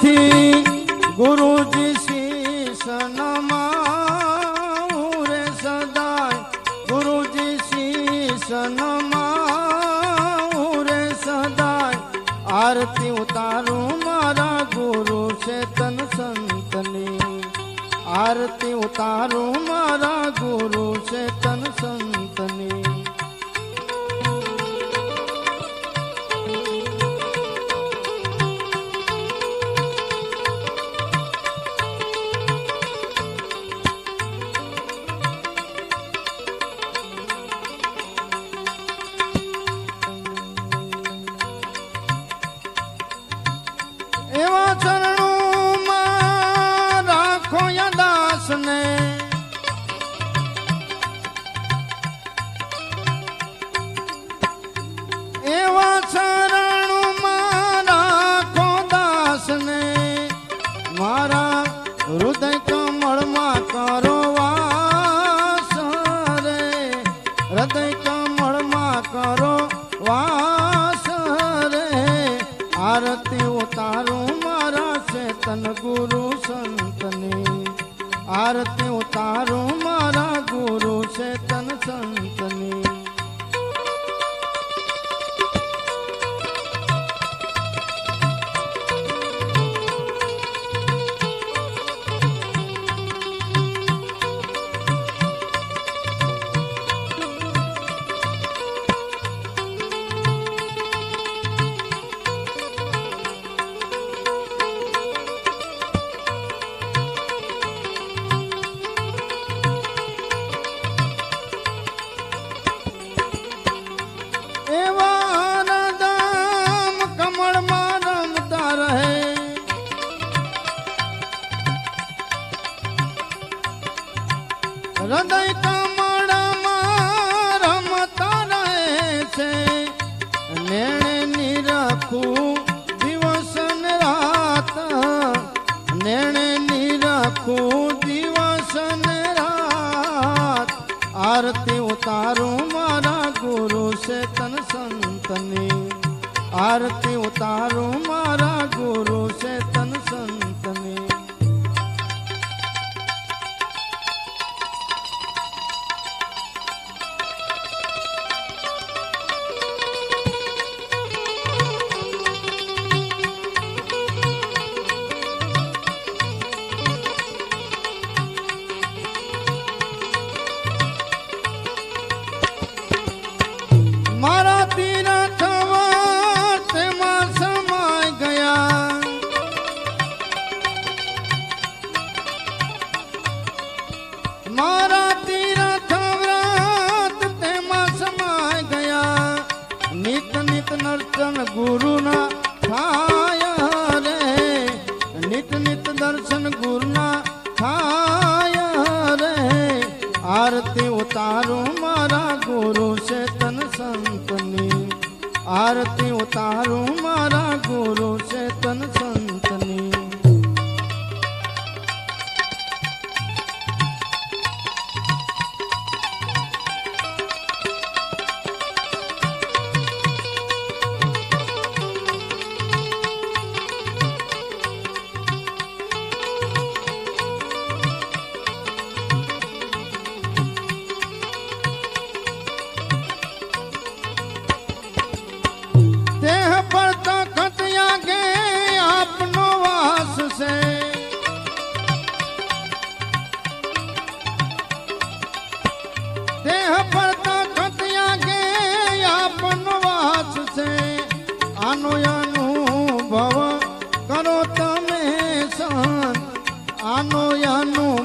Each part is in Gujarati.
નથી. ગુરુજી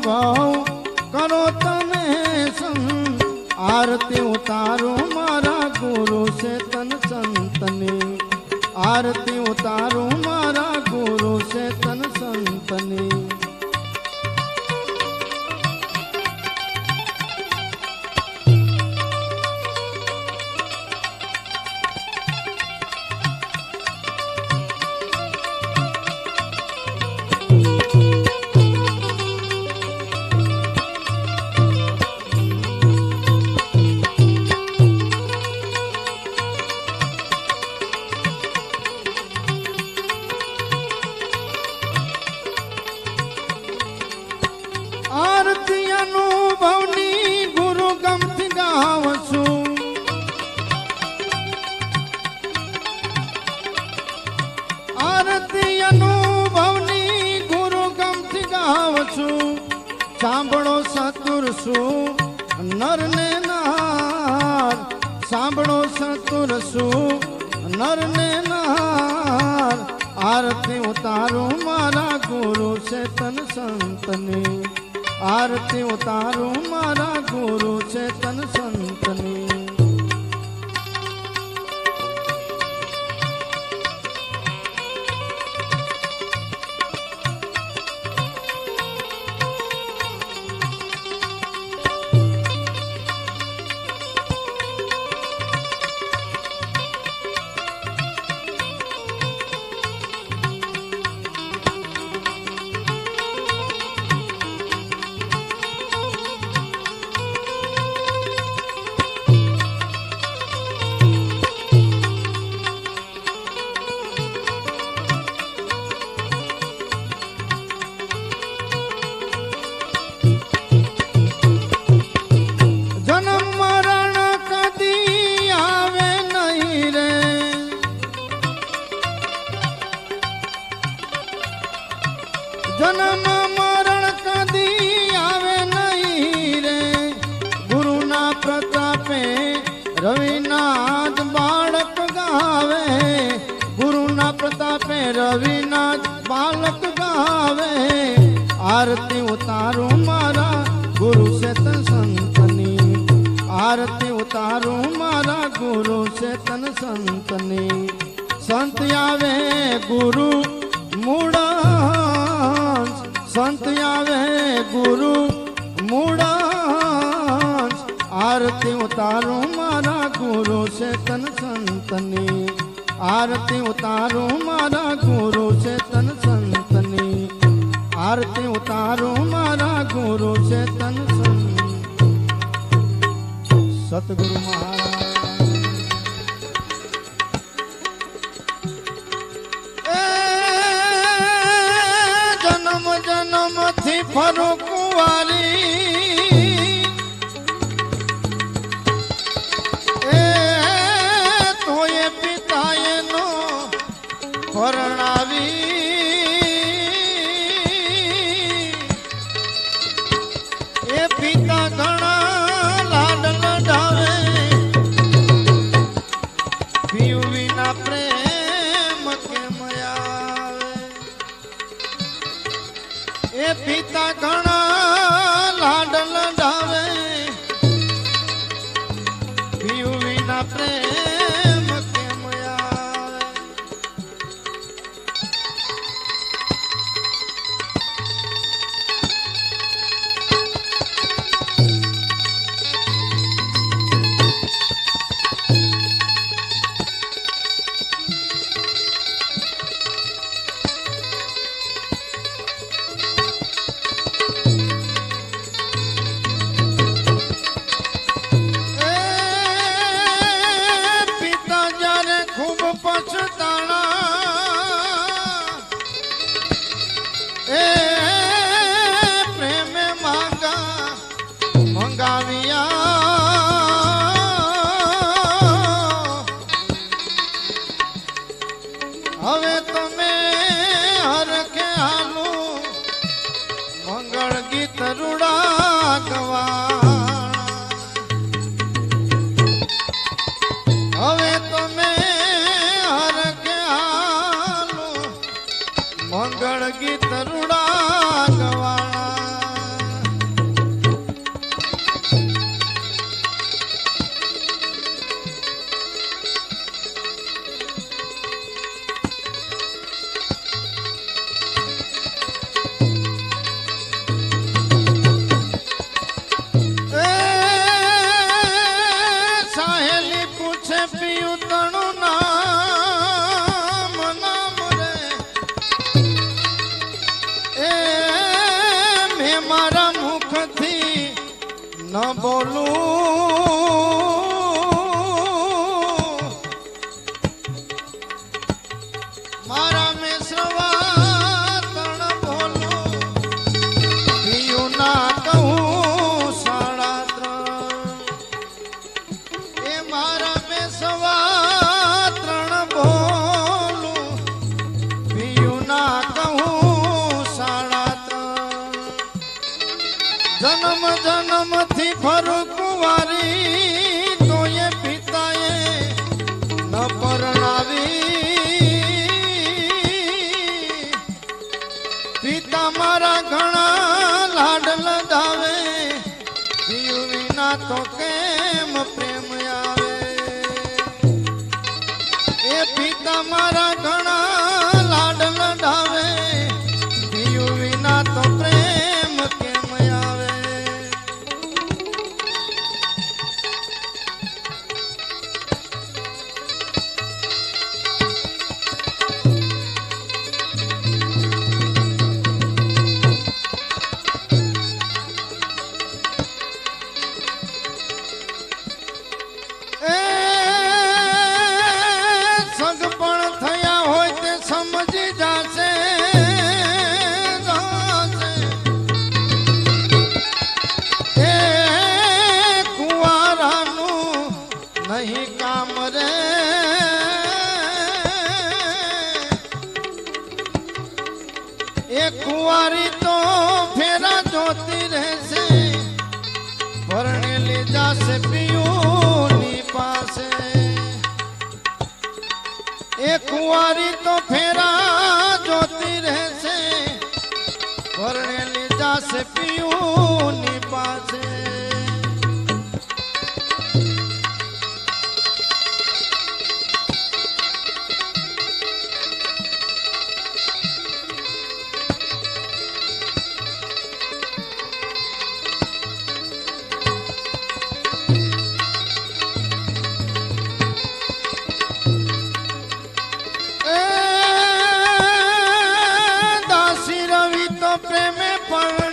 ભાવ કરો તમે આરતી ઉતારો મારા ગુરુ છે તન સંતને. આરતી ઉતારો મારા ગુરુ છે તન સંતને. ઉતારું મારા ગુરુ છે તન સંતને. આરતી ઉતારું મારા ગુરુ ચેતન સંતની જન્મ મરણ કદી આવે નહીં રે. ગુરુના પ્રતાપે રવિનાથ બાળક ગાવે. ગુરુના પ્રતાપે રવિનાથ બાળક ગાવે. આરતી ઉતારું મારા ગુરુ ચેતન સંતની. આરતી ઉતારું મારા ગુરુ ચેતન સંતની. સંત આવે ગુરુ ઉતારું મારા ગુરુ ચેતન સંતની. આરતી ઉતારો મારા ગુરુ ચેતન સંતની. આરતી ઉતારો મારા ગુરુ ચેતન સંત સતગુરુ મહારાજ. જન્મ જન્મથી ફરું કુંવારી એ પિતા ઘણા ઘણા કુંવારી તો ફેરા જોતી રહેશે. ભરણેલી જાશે પિયુની પાસે. એ કુંવારી તો ફેરા જોતી રહેશે. ભરણેલી જાશે પિયુની પાસે. દાસી રવિ તો પ્રેમે પરણી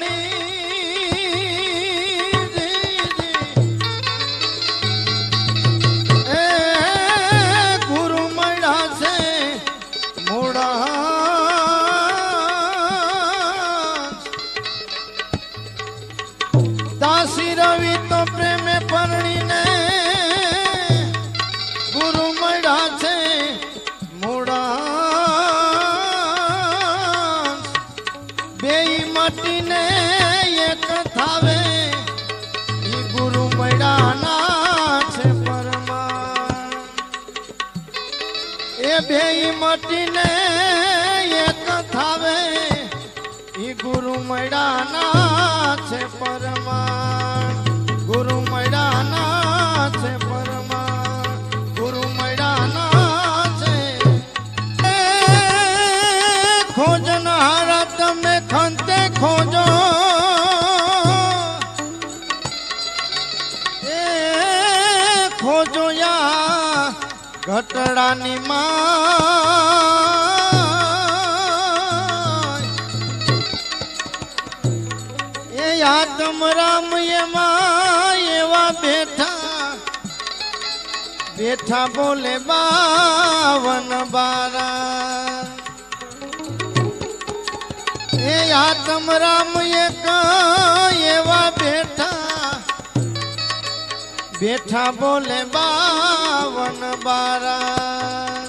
ગુરુ મૈડાના છે પરમા ગુરુ મૈડાના છે પરમા ગુરુ મૈડાના છે. ખોજનારા તમે ખંતે ખોજો. એ ખોજો યા ઘટડાની માં. આતમ રામ એમાં એવા બેઠા. બેઠા બોલે બાવન બારા. એ આતમ રામ એક એવા બેઠા. બેઠા બોલે બાવન બારા.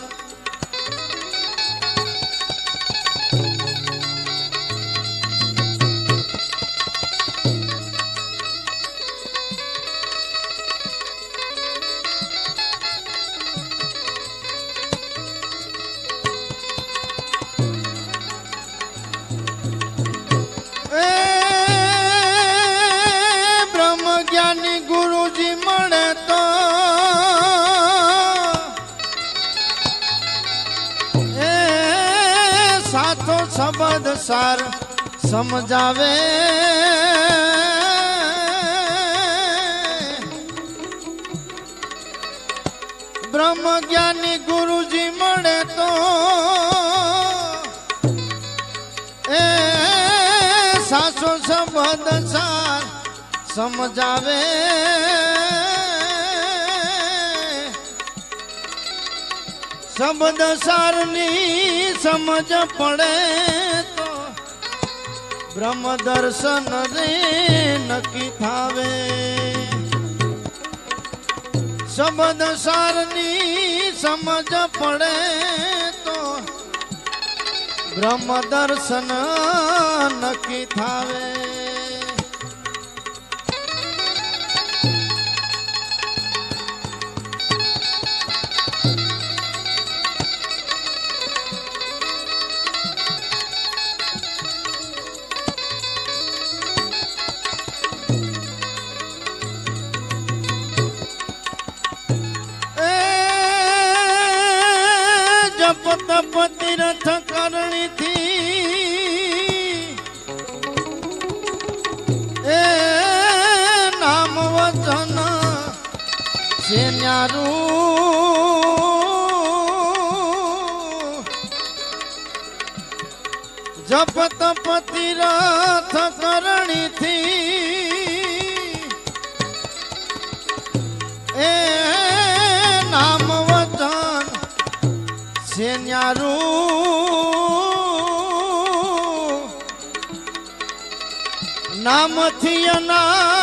શબ્દ સાર સમજાવે. બ્રહ્મ જ્ઞાની ગુરુજી મળે તો એ સાસો સંબંધ સાર સમજાવે. શબ્દ સારની સમજ પડે તો બ્રહ્મ દર્શન રે નક્કી થાવે. શબ્દ સારની સમજ પડે તો બ્રહ્મ દર્શન નક્કી થાવે. છે ન્યારું જપ તપ તીરથ કરણીથી. એ નામ વચન છે ન્યારું નામથી અનામીને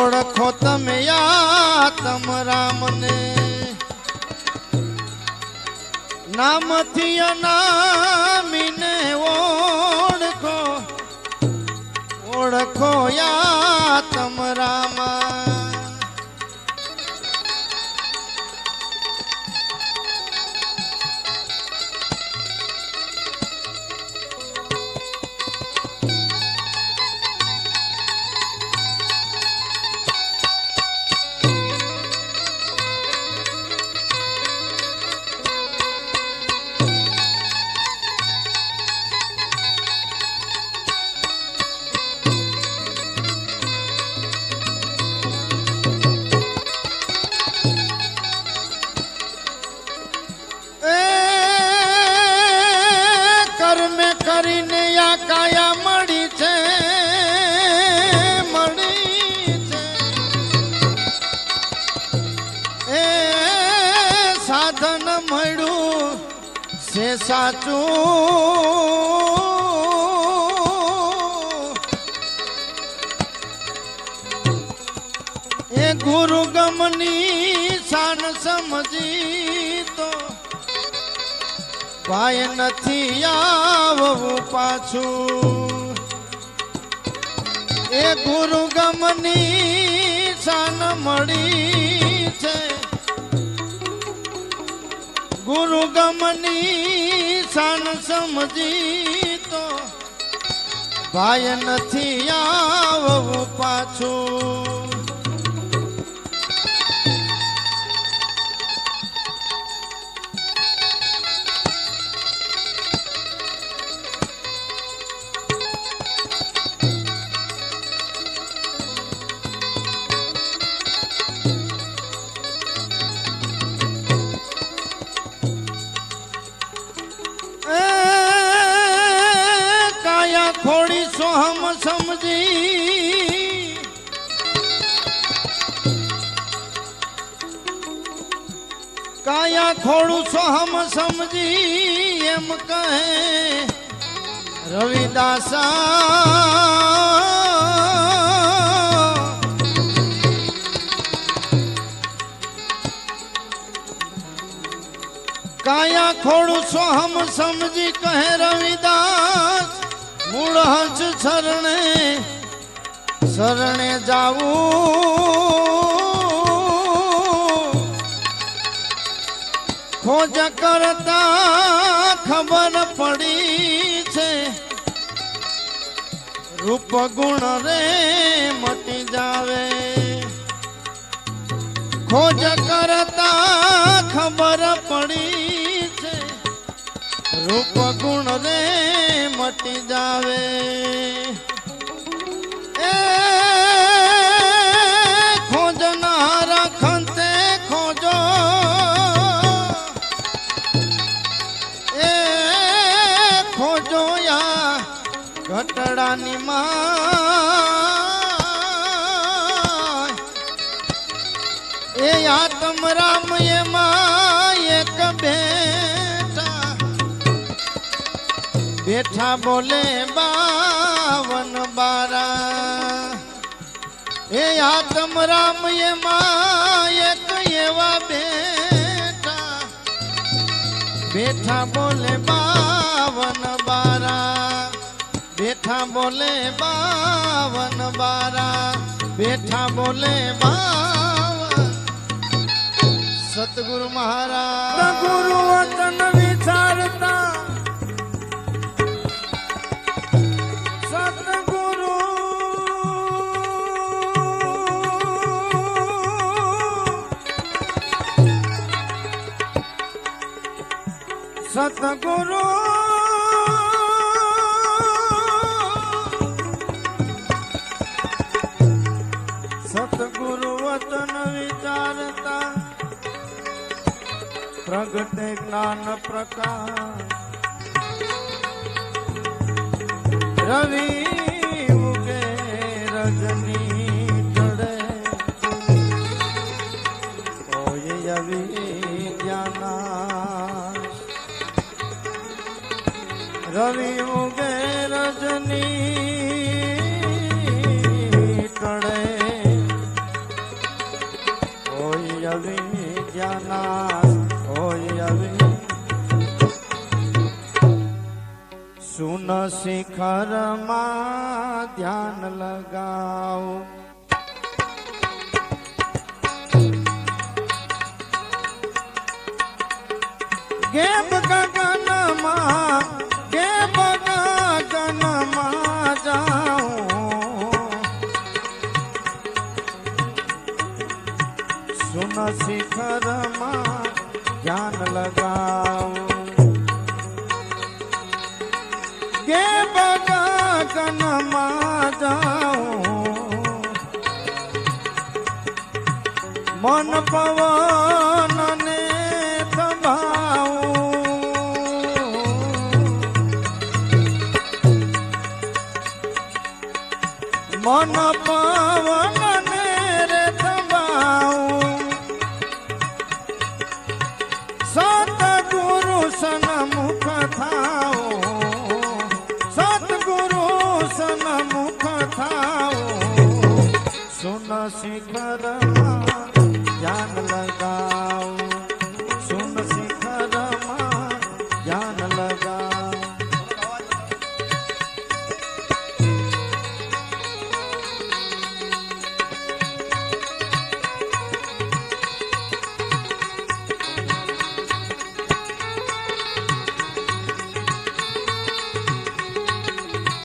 ઓળખો તમે યાતમ રામને નામથી અનામીને ઓળખો. ઓળખો યાતમ સાચું. એ ગુરુ ગમની શાન સમજી તો ભાઈ નથી આવવું પાછું. એ ગુરુ ગમની શાન મળી છે. ગુરુ ગમની શાન સમજી તો ભાઈ નથી આવવું પાછું. કાયા સો સોહમ સમજી એમ કહે, રવિદાસા કાયા ખોડું સોહમ સમજી કહે, રવિદાસ, મૂળ હંસ શરણે શરણે જાવું. ખોજ કરતા ખબર પડી છે. રૂપ ગુણ રે મટી જાવે. ખોજ કરતા ખબર પડી છે. રૂપ ગુણ રે મટી જાવે. બેઠા બોલે બાવન બારા. એ આતમ રામ એ એક એવા બેઠા. બેઠા બોલે બાવન બારા. બેઠા બોલે બાવન બારા. બેઠા બોલે બાવન. સતગુરુ મહારાજ. ગુરુ વચન સતગુરુ સતગુરુ વચન વિચારતા પ્રગટે જ્ઞાન પ્રકાશ રવિ રવિ ઉગે રજની ટળે. ઓય અવિદ્યાનાશ ઓય અવિ સુન શિખરમાં ધ્યાન લગાવો. মন পাওয়া